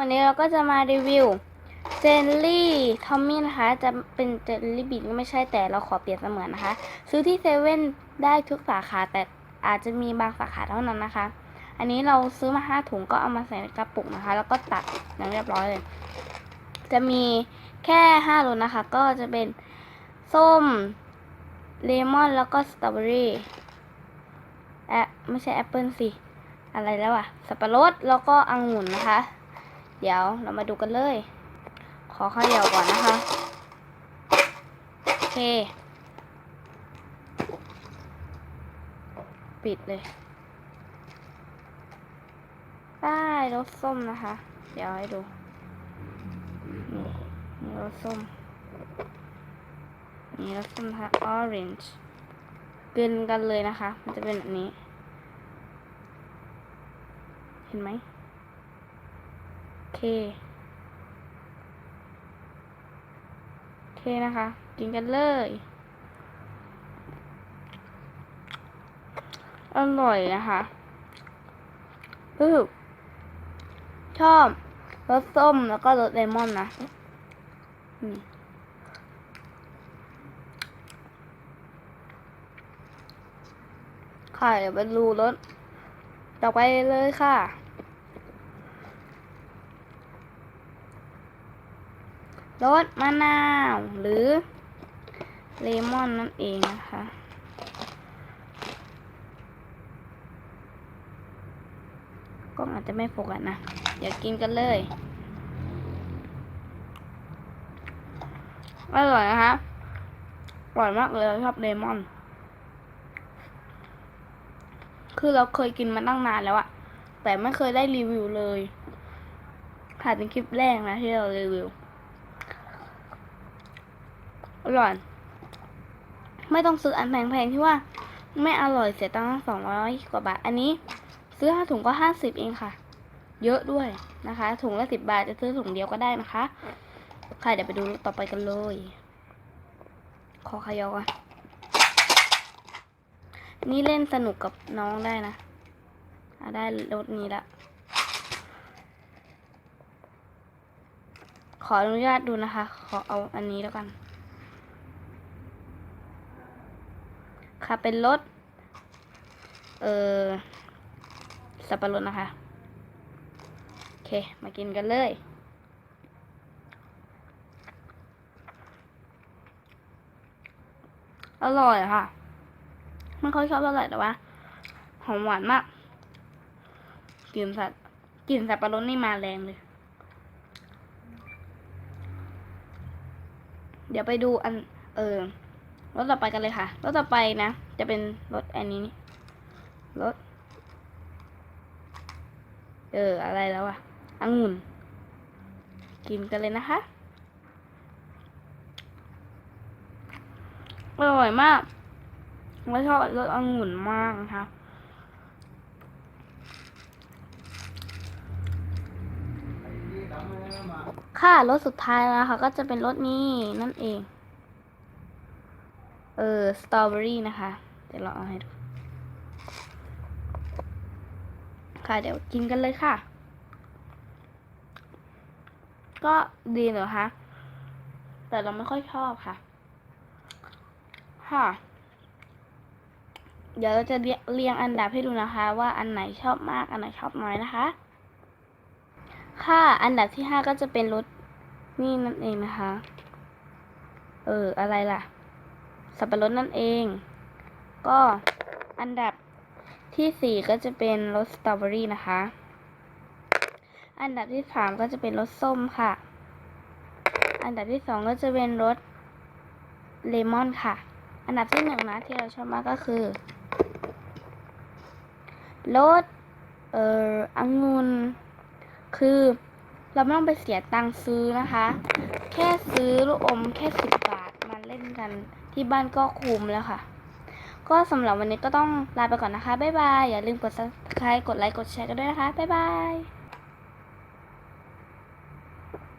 วันนี้เราก็จะมารีวิวเจลลี่ทอมมี่นะคะ จะเป็นเจลลี่บีทก็ไม่ใช่แต่เราขอเปลี่ยนเสมือนนะคะ ซื้อที่เซเว่นได้ทุกสาขาแต่อาจจะมีบางสาขาเท่านั้นนะคะ อันนี้เราซื้อมาห้าถุงก็เอามาใส่ในกระปุกนะคะ แล้วก็ตัดอย่างเรียบร้อยเลย จะมีแค่ห้ารสนะคะ ก็จะเป็นส้มเลมอนแล้วก็สตรอเบอรี่แอะไม่ใช่แอปเปิลสิ อะไรแล้วอะสับปะรดแล้วก็องุ่นนะคะ เดี๋ยวเรามาดูกันเลย ขอข้าวเหนียวก่อนนะคะ โอเค ปิดเลยได้รสส้มนะคะ เดี๋ยวให้ดูนี่รสส้มนี่รสส้มนะคะ orange กินกันเลยนะคะ มันจะเป็นแบบนี้ เห็นไหม เคโอเคนะคะ กินกันเลย อร่อยนะคะรู้สึกชอบรสส้มแล้วก็รสเลมอนนะนี่ค่ะเดี๋ยวไปดูรสต่อไปเลยค่ะ รสมะนาวหรือเลมอนนั่นเองนะคะกล้องอาจจะไม่โฟกัสนะ เดี๋ยวกินกันเลย อร่อยนะคะอร่อยมากเลยชอบเลมอน คือเราเคยกินมาตั้งนานแล้วอะแต่ไม่เคยได้รีวิวเลยถ่ายเป็นคลิปแรกนะที่เรารีวิว อร่อย ไม่ต้องซื้ออันแพงๆที่ว่า ไม่อร่อยเสียตังค์สองร้อยกว่าบาท อันนี้ ซื้อห้าถุงก็ห้าสิบเองค่ะ เยอะด้วยนะคะ ถุงละสิบบาทจะซื้อถุงเดียวก็ได้นะคะ ค่ะเดี๋ยวไปดูต่อไปกันเลย ขอขยอก่อนนี่เล่นสนุกกับน้องได้นะอะได้รถนี้ละ ขออนุญาตดูนะคะ ขอเอาอันนี้แล้วกัน ค่ะเป็นรถ เออสับปะรดนะคะ โอเค มากินกันเลย อร่อยค่ะ ไม่ค่อยชอบเท่าไหร่แต่ว่า หอมหวานมากกลิ่นสัตว์กลิ่นสับปะรดนี่มาแรงเลย เดี๋ยวไปดูอัน เออ รถต่อไปกันเลยค่ะรถต่อไปนะ จะเป็นรถอันนี้รถเอออะไรแล้วอะองุ่นกินกันเลยนะคะอร่อยมากเราชอบรสองุ่นมากนะคะค่ะรสสุดท้ายแล้วนะคะก็จะเป็นรสนี้นั่นเอง เออสตรอเบอรี่นะคะเดี๋ยวเราเอาให้ดูค่ะ เดี๋ยวกินกันเลยค่ะ ก็ดีเหรอคะแต่เราไม่ค่อยชอบค่ะ ค่ะ เดี๋ยวเราจะเรียงอันดับให้ดูนะคะ ว่าอันไหนชอบมาก อันไหนชอบน้อยนะคะ ค่ะ อันดับที่ห้าก็จะเป็นรสนี่นั่นเองนะคะ เออ อะไรล่ะ สับปะรดนั่นเอง ก็อันดับที่สี่ก็จะเป็นรสสตรอเบอรี่นะคะ อันดับที่สามก็จะเป็นรสส้มค่ะ อันดับที่สองก็จะเป็นรสเลมอนค่ะ อันดับที่หนึ่งนะที่เราชอบมากก็คือรสเอ่อองุ่นคือเราไม่ต้องไปเสียตังค์ซื้อนะคะ แค่ซื้อลูกอมแค่สิบบาทมาเล่นกัน ที่บ้านก็คุ้มแล้วค่ะ ก็สำหรับวันนี้ก็ต้องลาไปก่อนนะคะ บ๊ายบาย อย่าลืมกด subscribe กดไลค์ กดแชร์กันด้วยนะคะ บ๊ายบาย